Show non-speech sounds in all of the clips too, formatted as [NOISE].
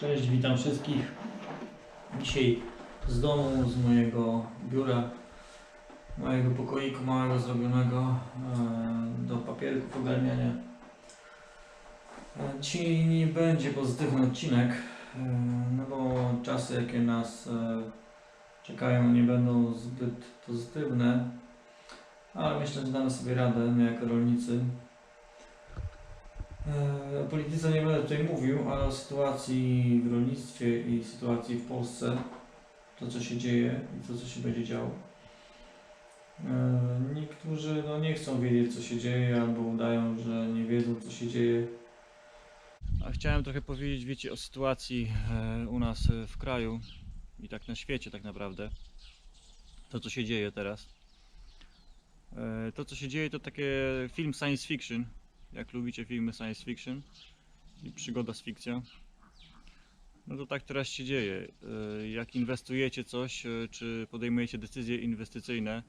Cześć, witam wszystkich. Dzisiaj z domu, z mojego biura, mojego pokoiku małego zrobionego e, do papierków ogarniania. E, Dzisiaj nie będzie pozytywny odcinek, e, no bo czasy jakie nas e, czekają nie będą zbyt pozytywne, ale myślę, że damy sobie radę, my jako rolnicy. E, polityce nie będę tutaj mówił, ale o sytuacji w rolnictwie i sytuacji w Polsce, to co się dzieje i to co się będzie działo. E, Niektórzy no, nie chcą wiedzieć co się dzieje albo udają, że nie wiedzą co się dzieje. A chciałem trochę powiedzieć, wiecie, o sytuacji e, u nas w kraju i tak na świecie tak naprawdę. To co się dzieje teraz. To co się dzieje to takie film science fiction, jak lubicie filmy science fiction i przygoda z fikcją, no to tak teraz się dzieje. E, Jak inwestujecie coś, e, czy podejmujecie decyzje inwestycyjne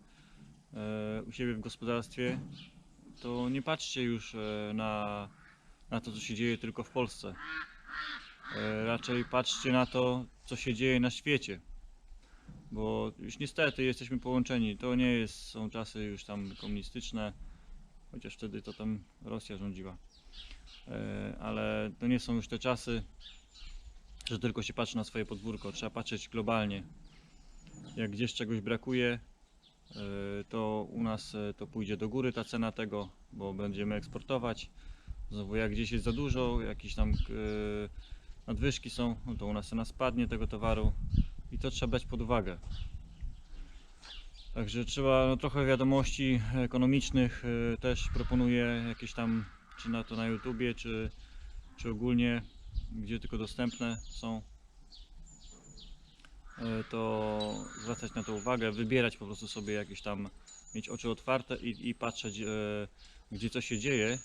e, u siebie w gospodarstwie, to nie patrzcie już na, na to, co się dzieje tylko w Polsce. Raczej patrzcie na to, co się dzieje na świecie. Bo już niestety jesteśmy połączeni. To nie jest, są czasy już tam komunistyczne, chociaż wtedy to tam Rosja rządziła. E, Ale to nie są już te czasy, że tylko się patrzy na swoje podwórko. Trzeba patrzeć globalnie. Jak gdzieś czegoś brakuje, e, to u nas e, to pójdzie do góry ta cena tego, bo będziemy eksportować. Znowu jak gdzieś jest za dużo, jakieś tam nadwyżki są, no to u nas cena spadnie tego towaru i to trzeba brać pod uwagę. Także trzeba no, trochę wiadomości ekonomicznych y, też proponuję jakieś tam, czy na to na YouTubie, czy, czy ogólnie, gdzie tylko dostępne są. Y, To zwracać na to uwagę, wybierać po prostu sobie jakieś tam, mieć oczy otwarte i, i patrzeć, y, gdzie co się dzieje,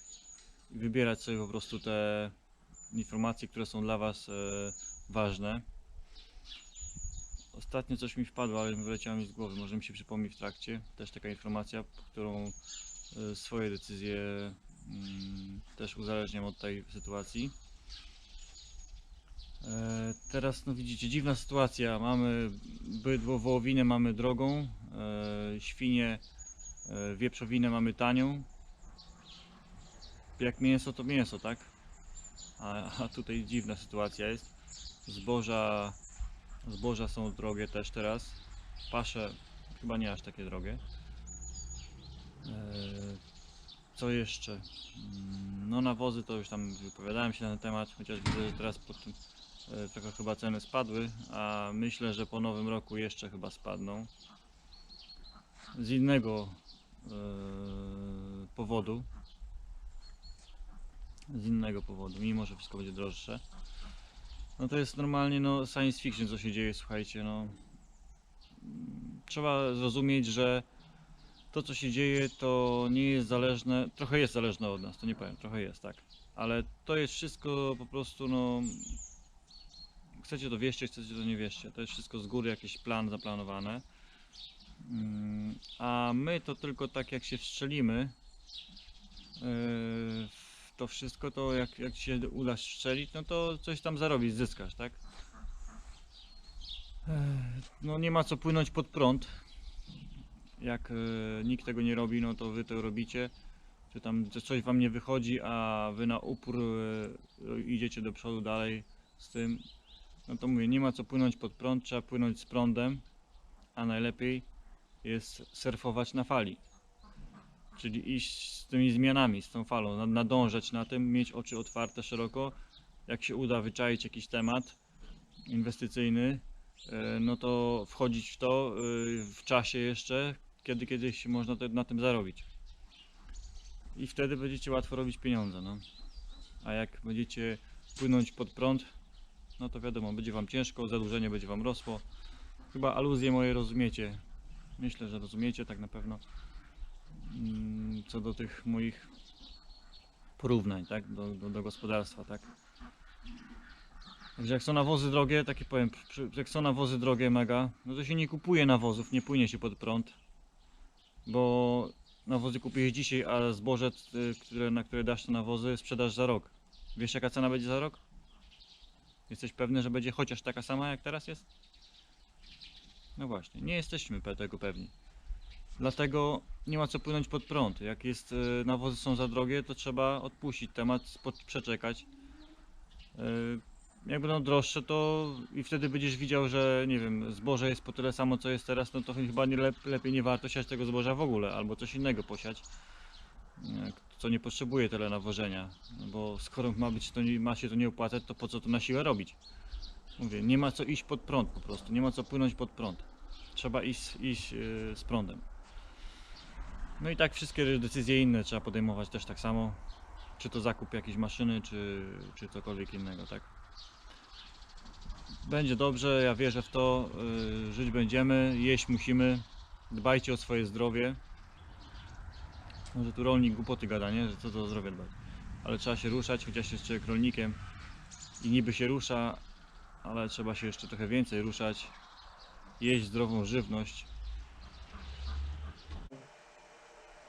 wybierać sobie po prostu te informacje, które są dla Was y, ważne. Ostatnio coś mi wpadło, ale wyleciało z głowy, może mi się przypomni w trakcie. Też taka informacja, którą y, swoje decyzje mm, też uzależniam od tej sytuacji. E, Teraz no widzicie, dziwna sytuacja. Mamy bydło, wołowinę mamy drogą, e, świnie, e, wieprzowinę mamy tanią. Jak mięso to mięso, tak? A, a tutaj dziwna sytuacja jest. Zboża Zboża są drogie też teraz. Pasze chyba nie aż takie drogie. Eee, Co jeszcze? Mm, No nawozy to już tam wypowiadałem się na ten temat, chociaż widzę, że teraz po tym e, trochę chyba ceny spadły, a myślę, że po nowym roku jeszcze chyba spadną. Z innego e, powodu. Z innego powodu, mimo że wszystko będzie droższe. No to jest normalnie no, science fiction, co się dzieje, słuchajcie, no. Trzeba zrozumieć, że to, co się dzieje, to nie jest zależne, trochę jest zależne od nas, to nie powiem, trochę jest, tak. Ale to jest wszystko po prostu, no. Chcecie to wierzcie, chcecie to nie wierzcie. To jest wszystko z góry jakiś plan zaplanowane. Mm, A my to tylko tak jak się wstrzelimy, yy, w to wszystko, to jak, jak ci się uda strzelić, no to coś tam zarobisz, zyskasz, tak? No nie ma co płynąć pod prąd. Jak e, nikt tego nie robi, no to wy to robicie. Czy tam coś wam nie wychodzi, a wy na upór e, idziecie do przodu dalej z tym. No to mówię, nie ma co płynąć pod prąd, trzeba płynąć z prądem, a najlepiej jest surfować na fali. Czyli iść z tymi zmianami, z tą falą, nad- nadążać na tym, mieć oczy otwarte szeroko. Jak się uda wyczaić jakiś temat inwestycyjny, e, no to wchodzić w to e, w czasie jeszcze, kiedy kiedyś można na tym zarobić. I wtedy będziecie łatwo robić pieniądze. No. A jak będziecie płynąć pod prąd, no to wiadomo, będzie Wam ciężko, zadłużenie będzie Wam rosło. Chyba aluzje moje rozumiecie. Myślę, że rozumiecie tak na pewno co do tych moich porównań, tak, do, do, do gospodarstwa, tak. Także jak są nawozy drogie, takie powiem, jak są nawozy drogie mega, no to się nie kupuje nawozów, nie płynie się pod prąd, bo nawozy kupujesz dzisiaj, a zboże, y, które, na które dasz te nawozy, sprzedasz za rok. Wiesz jaka cena będzie za rok? Jesteś pewny, że będzie chociaż taka sama jak teraz jest? No właśnie, nie jesteśmy tego pewni. Dlatego nie ma co płynąć pod prąd. Jak jest e, nawozy są za drogie, to trzeba odpuścić temat, spo- przeczekać. E, Jak będą droższe, to i wtedy będziesz widział, że nie wiem, zboże jest po tyle samo co jest teraz, no to chyba nie lep, lepiej nie warto siać tego zboża w ogóle, albo coś innego posiać, co nie potrzebuje tyle nawożenia. No bo skoro ma być to nie, ma się to nie opłacać, to po co to na siłę robić? Mówię, nie ma co iść pod prąd po prostu, nie ma co płynąć pod prąd. Trzeba iść, iść e, z prądem. No i tak wszystkie decyzje inne trzeba podejmować też tak samo. Czy to zakup jakiejś maszyny, czy, czy cokolwiek innego, tak? Będzie dobrze, ja wierzę w to. y, Żyć będziemy, jeść musimy. Dbajcie o swoje zdrowie. Może tu rolnik głupoty gada, nie? Że co to o zdrowie dbać. Ale trzeba się ruszać, chociaż jest człowiek rolnikiem. I niby się rusza, ale trzeba się jeszcze trochę więcej ruszać. Jeść zdrową żywność.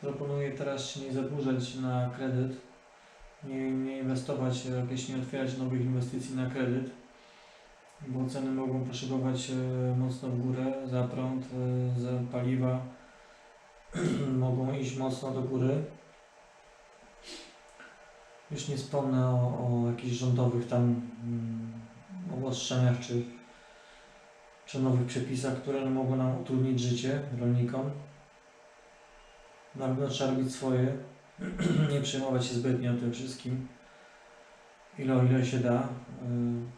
Proponuję teraz się nie zadłużać na kredyt, nie, nie inwestować, jakieś nie otwierać nowych inwestycji na kredyt, bo ceny mogą poszybować e, mocno w górę za prąd, e, za paliwa, [CLEARS THROAT] mogą iść mocno do góry. Już nie wspomnę o, o jakichś rządowych tam mm, obostrzeniach czy, czy nowych przepisach, które mogą nam utrudnić życie rolnikom. Na pewno trzeba robić swoje, [CLEARS THROAT] nie przejmować się zbytnio tym wszystkim, ile o ile się da. Yy,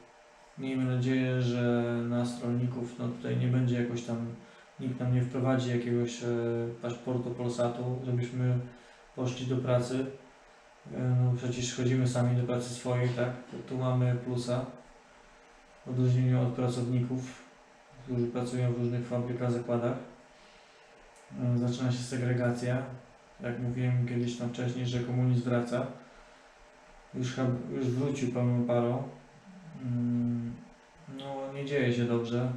Miejmy nadzieję, że nas rolników no tutaj nie będzie jakoś tam, nikt nam nie wprowadzi jakiegoś e, paszportu Polsatu, żebyśmy poszli do pracy. E, No przecież chodzimy sami do pracy swojej, tak? Tu mamy plusa w odróżnieniu od pracowników, którzy pracują w różnych fabrykach, zakładach. E, zaczyna się segregacja. Jak mówiłem kiedyś tam wcześniej, że komunizm wraca. Już, już wrócił pełną parą. Mm, No, nie dzieje się dobrze.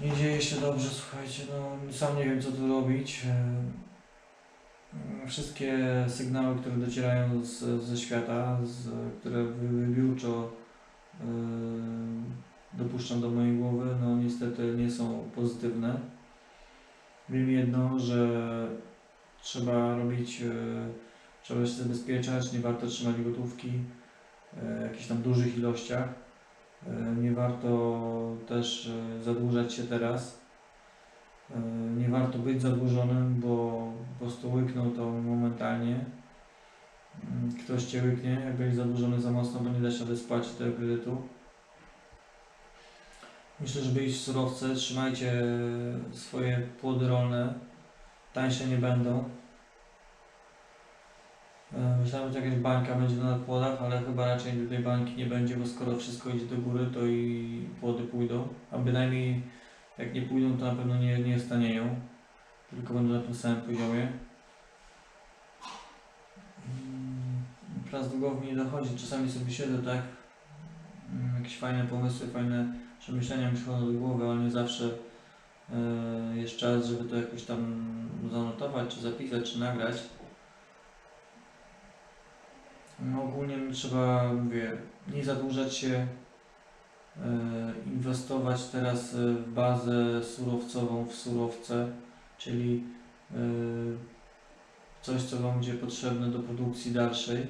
Nie dzieje się dobrze, słuchajcie, no sam nie wiem co tu robić. E, Wszystkie sygnały, które docierają z, ze świata, z, które wy- wybiórczo e, dopuszczam do mojej głowy, no niestety nie są pozytywne. Wiem jedno, że trzeba robić, e, trzeba się zabezpieczać, nie warto trzymać gotówki e, w jakichś tam dużych ilościach. E, Nie warto też zadłużać się teraz. Nie warto być zadłużonym, bo po prostu łykną to momentalnie. Mm, Ktoś cię łyknie, jak będziesz zadłużony za mocno, bo nie da się rady spłacić tego kredytu. Myślę, żeby iść w surowce, trzymajcie swoje płody rolne. Tańsze nie będą. E, Myślałem, że jakaś bańka będzie na płodach, ale chyba raczej tej bańki nie będzie, bo skoro wszystko idzie do góry, to i płody pójdą. A bynajmniej jak nie pójdą, to na pewno nie, nie stanieją, tylko będą na tym samym poziomie. Mm, Prac do głowy nie dochodzi, czasami sobie siedzę tak, mm, jakieś fajne pomysły, fajne przemyślenia mi przychodzą do głowy, ale nie zawsze e, jest czas, żeby to jakoś tam zanotować, czy zapisać, czy nagrać. No ogólnie trzeba, mówię, nie zadłużać się, e, inwestować teraz w bazę surowcową, w surowce, czyli e, coś, co Wam będzie potrzebne do produkcji dalszej,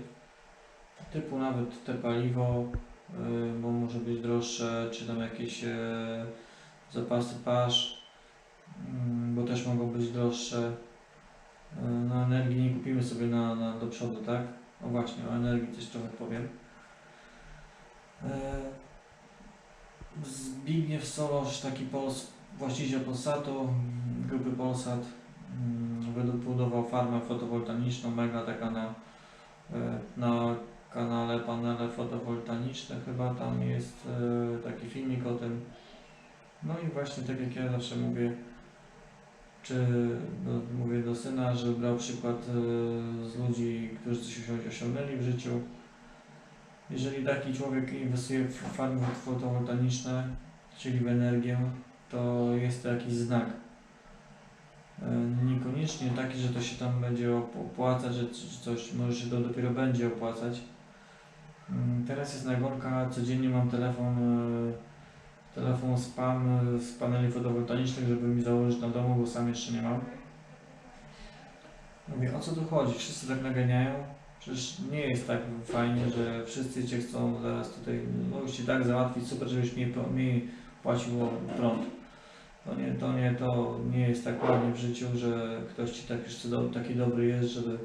typu nawet te paliwo, bo może być droższe, czy tam jakieś e, zapasy pasz, mm, bo też mogą być droższe. E, No energii nie kupimy sobie na, na, do przodu, tak? No właśnie, o energii coś trochę powiem. E, Zbigniew Solosz, taki Pols, właściciel Polsatu, grupy Polsat, mm, wybudował farmę fotowoltaiczną, mega taka na, na chyba tam jest e, taki filmik o tym. No i właśnie tak jak ja zawsze mówię, czy do, mówię do syna, że brał przykład e, z ludzi, którzy coś osią- osiągnęli w życiu. Jeżeli taki człowiek inwestuje w farmy fotowoltaiczne, czyli w energię, to jest to jakiś znak. E, Niekoniecznie taki, że to się tam będzie op- opłacać, że coś może się to dopiero będzie opłacać, Teraz jest nagonka, codziennie mam telefon, e, telefon spam z paneli fotowoltaicznych, żeby mi założyć na domu, bo sam jeszcze nie mam. Mówię, o co tu chodzi? Wszyscy tak naganiają. Przecież nie jest tak fajnie, że wszyscy Cię chcą zaraz tutaj, no już Ci tak załatwić, super, żebyś mi, mi płacił prąd. To nie, to nie, to nie jest tak ładnie w życiu, że ktoś Ci tak jeszcze do, taki dobry jest, żeby,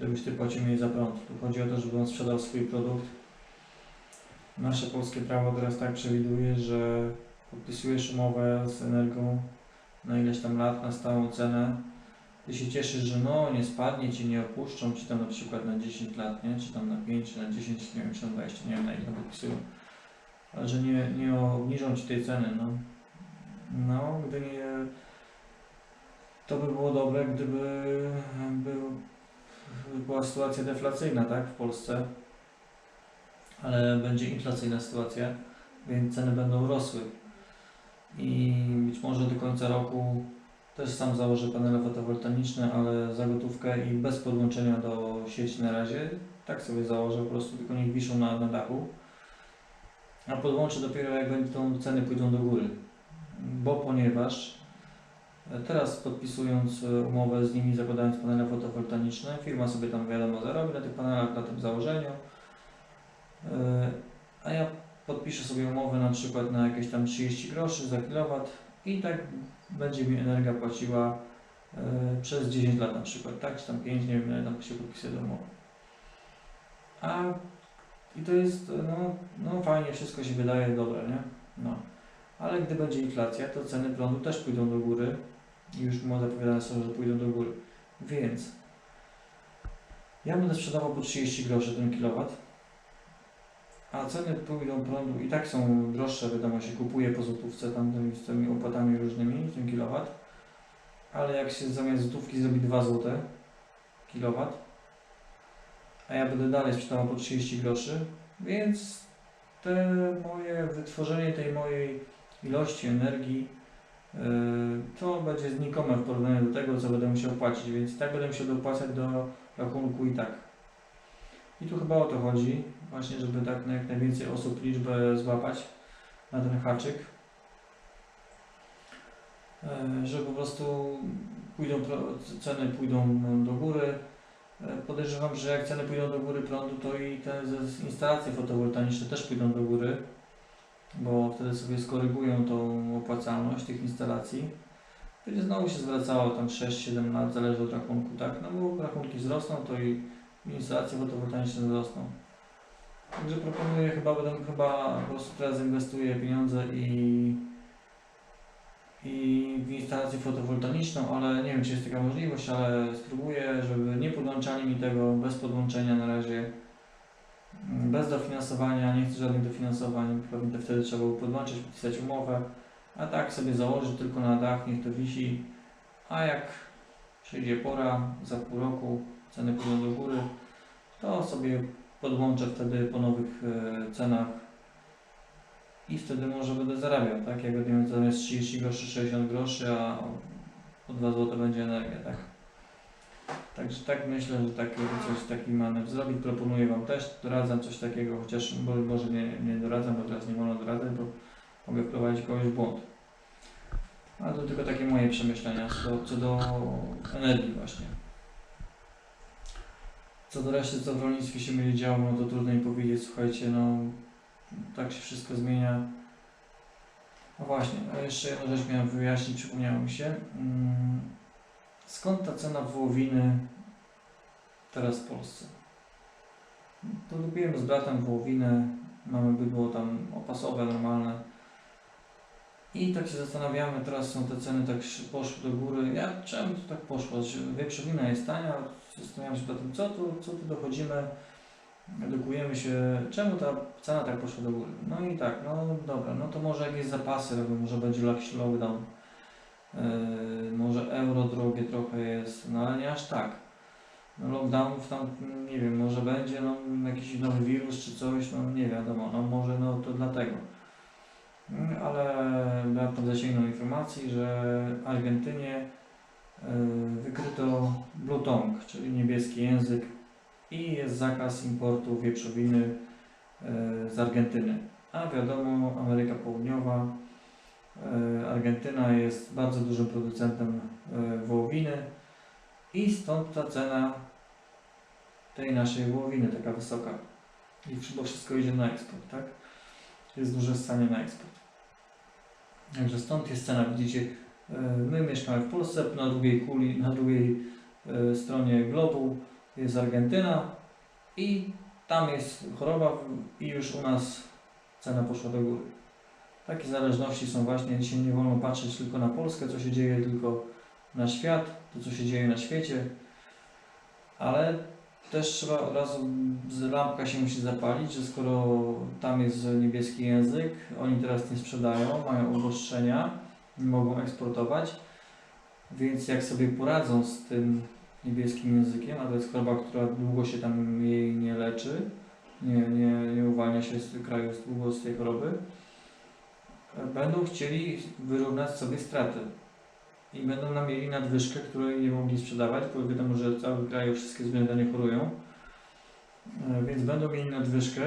żebyś Ty płacił mniej za prąd. Tu chodzi o to, żeby on sprzedał swój produkt. Nasze polskie prawo teraz tak przewiduje, że podpisujesz umowę z Energią na ileś tam lat, na stałą cenę. Ty się cieszysz, że no nie spadnie Ci, nie opuszczą Ci tam na przykład na 10 lat, nie? Czy tam na 5, czy na 10, nie wiem, czy na 20, nie wiem na ile podpisują. Ale że nie, nie obniżą Ci tej ceny, no. No, gdy nie... To by było dobre, gdyby był, była sytuacja deflacyjna, tak, w Polsce. Ale będzie inflacyjna sytuacja, więc ceny będą rosły. I być może do końca roku też sam założę panele fotowoltaiczne, ale za gotówkę i bez podłączenia do sieci na razie. Tak sobie założę, po prostu tylko niech wiszą na, na dachu. A podłączę dopiero jak będą ceny pójdą do góry. Bo ponieważ teraz podpisując e, umowę z nimi, zakładając panele fotowoltaiczne, firma sobie tam wiadomo zarobi na tych panelach, na tym założeniu. E, A ja podpiszę sobie umowę na przykład na jakieś tam 30 groszy za kilowat i tak będzie mi energia płaciła e, przez 10 lat na przykład, tak? Czy tam 5, nie wiem ile tam się podpisuje do umowy. A i to jest, no, no fajnie, wszystko się wydaje dobre, nie? No. Ale gdy będzie inflacja, to ceny prądu też pójdą do góry już mu zapowiadane są, że pójdą do góry. Więc ja będę sprzedawał po 30 groszy ten kilowat, a ceny pójdą prądu i tak są droższe, wiadomo, się kupuje po złotówce tam z tymi opłatami różnymi, ten kilowat. Ale jak się zamiast złotówki zrobi 2 zł kilowat, a ja będę dalej sprzedawał po 30 groszy, więc te moje wytworzenie tej mojej ilości energii to będzie znikome w porównaniu do tego, co będę musiał płacić, więc tak będę musiał dopłacać do rachunku i tak. I tu chyba o to chodzi, właśnie żeby tak na jak najwięcej osób liczbę złapać na ten haczyk. E, Że po prostu pójdą, ceny pójdą do góry. E, Podejrzewam, że jak ceny pójdą do góry prądu, to i te instalacje fotowoltaiczne też pójdą do góry, bo wtedy sobie skorygują tą opłacalność tych instalacji. Będzie znowu się zwracało tam 6-7 lat, zależy od rachunku, tak? No bo rachunki wzrosną, to i instalacje fotowoltaiczne wzrosną. Także proponuję chyba, będę chyba po prostu teraz inwestuję pieniądze i, i w instalację fotowoltaiczną, ale nie wiem czy jest taka możliwość, ale spróbuję, żeby nie podłączali mi tego bez podłączenia na razie. Bez dofinansowania, nie chcę żadnych dofinansowań, pewnie to wtedy trzeba było podłączyć, podpisać umowę, a tak sobie założyć tylko na dach, niech to wisi, a jak przyjdzie pora, za pół roku ceny pójdą do góry, to sobie podłączę wtedy po nowych e, cenach i wtedy może będę zarabiał, tak? Jak będę miał zamiast 30 groszy 60 groszy, a po 2 zł będzie energia, tak? Także tak myślę, że takie coś taki manewr zrobić. Proponuję Wam też, doradzam coś takiego, chociaż bo, może nie, nie doradzam, bo teraz nie wolno doradzać, bo mogę wprowadzić kogoś w błąd. Ale to tylko takie moje przemyślenia co co do energii właśnie. Co do reszty, co w rolnictwie się będzie działo, no to trudno mi powiedzieć, słuchajcie, no tak się wszystko zmienia. No właśnie, a jeszcze jedną rzecz miałem wyjaśnić, przypomniało mi się. Mm, Skąd ta cena wołowiny teraz w Polsce? Produkujemy z bratem wołowinę, mamy bydło tam opasowe, normalne. I tak się zastanawiamy, teraz są te ceny tak poszły do góry. Ja, czemu to tak poszło? Wieprzowina jest tania, zastanawiam się tym, co tu, co tu dochodzimy, edukujemy się, czemu ta cena tak poszła do góry. No i tak, no dobra, no to może jakieś zapasy może będzie jakiś lockdown. Yy, może euro drogie trochę jest, no ale nie aż tak. No lockdownów tam, nie wiem, może będzie no, jakiś nowy wirus czy coś, no nie wiadomo, no może no to dlatego. Mm, Ale tam zasięgnął informacji, że Argentynie yy, wykryto blue tongue, czyli niebieski język i jest zakaz importu wieprzowiny z Argentyny. A wiadomo, Ameryka Południowa, Argentyna jest bardzo dużym producentem e, wołowiny i stąd ta cena tej naszej wołowiny taka wysoka. I bo wszystko idzie na eksport, tak? Jest duże stanie na eksport. Także stąd jest cena, widzicie, e, my mieszkamy w Polsce, na drugiej kuli, na drugiej e, stronie globu jest Argentyna i tam jest choroba i już u nas cena poszła do góry. Takie zależności są właśnie, dzisiaj nie wolno patrzeć tylko na Polskę, co się dzieje tylko na świat, to co się dzieje na świecie, ale też trzeba od razu, lampka się musi zapalić, że skoro tam jest niebieski język, oni teraz nie sprzedają, mają obostrzenia, nie mogą eksportować, więc jak sobie poradzą z tym niebieskim językiem, a to jest choroba, która długo się tam jej nie leczy, nie, nie, nie uwalnia się z kraju długo z tej choroby, będą chcieli wyrównać sobie straty i będą nam mieli nadwyżkę, której nie mogli sprzedawać, bo wiadomo, że cały kraj wszystkie zwierzęta chorują, E, więc będą mieli nadwyżkę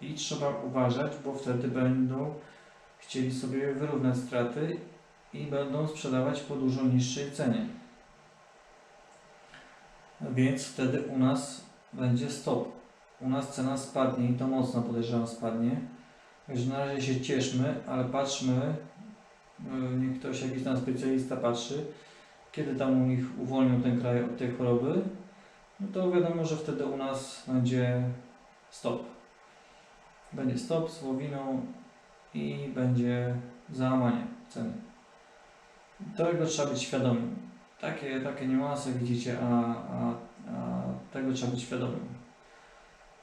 i trzeba uważać, bo wtedy będą chcieli sobie wyrównać straty i będą sprzedawać po dużo niższej cenie. Więc wtedy u nas będzie stop. U nas cena spadnie i to mocno podejrzewam spadnie. Także na razie się cieszmy, ale patrzmy, yy, niech ktoś, jakiś tam specjalista patrzy, kiedy tam u nich uwolnią ten kraj od tej choroby, no to wiadomo, że wtedy u nas będzie stop. Będzie stop z wołowiną i będzie załamanie ceny. Tego trzeba być świadomym. Takie, takie niuanse widzicie, a, a, a tego trzeba być świadomym.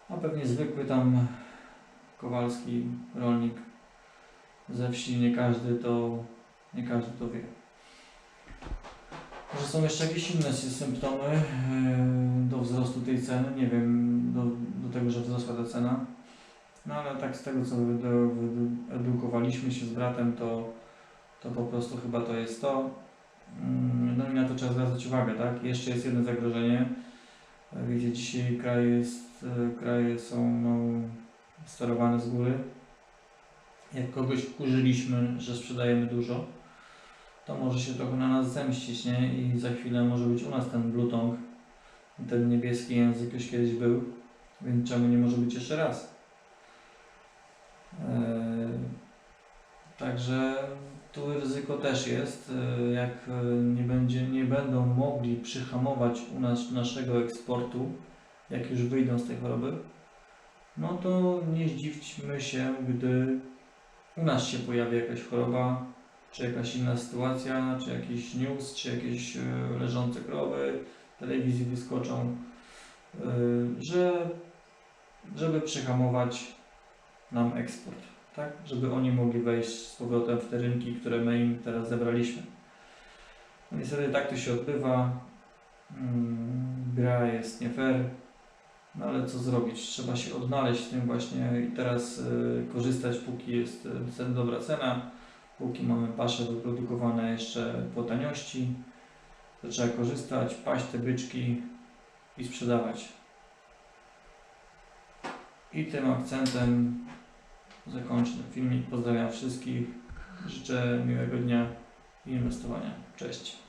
A pewnie zwykły tam Kowalski, rolnik ze wsi, nie każdy to, nie każdy to wie. Może są jeszcze jakieś inne sy- symptomy yy, do wzrostu tej ceny, nie wiem, do, do tego, że wzrosła ta cena. No ale tak z tego, co wyedu- wyedukowaliśmy się z bratem, to, to po prostu chyba to jest to. Mm, No i na to trzeba zwracać uwagę, tak? Jeszcze jest jedno zagrożenie. E, Wiecie, dzisiaj kraje, jest, e, kraje są no, sterowane z góry. Jak kogoś wkurzyliśmy, że sprzedajemy dużo, to może się trochę na nas zemścić, nie? I za chwilę może być u nas ten blutong, ten niebieski język już kiedyś był, więc czemu nie może być jeszcze raz? Eee, także tu ryzyko też jest, e, jak e, nie, będzie, nie będą mogli przyhamować u nas naszego eksportu, jak już wyjdą z tej choroby, no to nie zdziwmy się, gdy u nas się pojawi jakaś choroba, czy jakaś inna sytuacja, czy jakiś news, czy jakieś e, leżące krowy telewizji wyskoczą, e, że, żeby przyhamować nam eksport, tak? Żeby oni mogli wejść z powrotem w te rynki, które my im teraz zebraliśmy. No niestety tak to się odbywa. Mm, Gra jest nie fair, no ale co zrobić? Trzeba się odnaleźć w tym właśnie i teraz y, korzystać, póki jest y, cen, dobra cena, póki mamy pasze wyprodukowane jeszcze po taniości, to trzeba korzystać, paść te byczki i sprzedawać. I tym akcentem zakończę filmik. Pozdrawiam wszystkich. Życzę miłego dnia i inwestowania. Cześć.